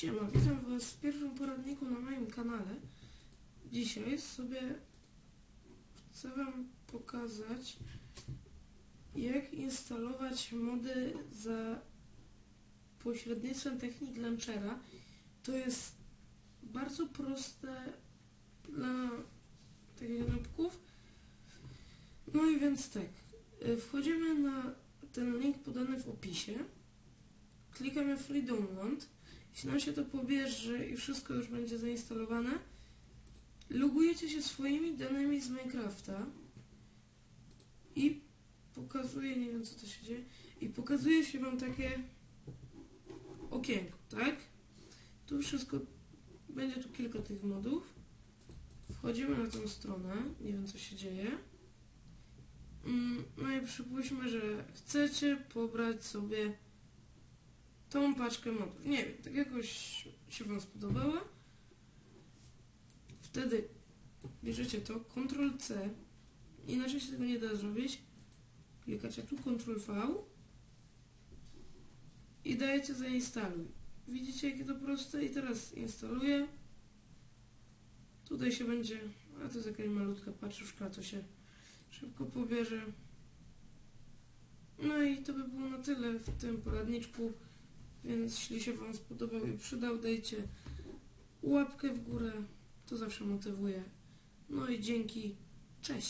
Siema, witam Was w pierwszym poradniku na moim kanale. Dzisiaj sobie chcę Wam pokazać, jak instalować mody za pośrednictwem technik launchera. To jest bardzo proste dla takich nubków. No i więc tak, y, wchodzimy na ten link podany w opisie, klikamy Free Download, jeśli nam się to pobierze i wszystko już będzie zainstalowane, logujecie się swoimi danymi z Minecrafta i pokazuje, nie wiem co to się dzieje, i pokazuje się wam takie okienko, tak? Tu wszystko, będzie tu kilka tych modów. Wchodzimy na tą stronę, nie wiem co się dzieje. Mm, No i przypuśćmy, że chcecie pobrać sobie tą paczkę modów. Nie wiem, tak jakoś się Wam spodobała. Wtedy bierzecie to, Ctrl C, inaczej się tego nie da zrobić. Klikacie tu Ctrl V i dajecie zainstaluj. Widzicie jakie to proste i teraz instaluję. Tutaj się będzie, a to jest jakaś malutka paczuszka, to się szybko pobierze. No i to by było na tyle w tym poradniczku. Więc jeśli się Wam spodobał i przydał, dajcie łapkę w górę. To zawsze motywuje. No i dzięki. Cześć.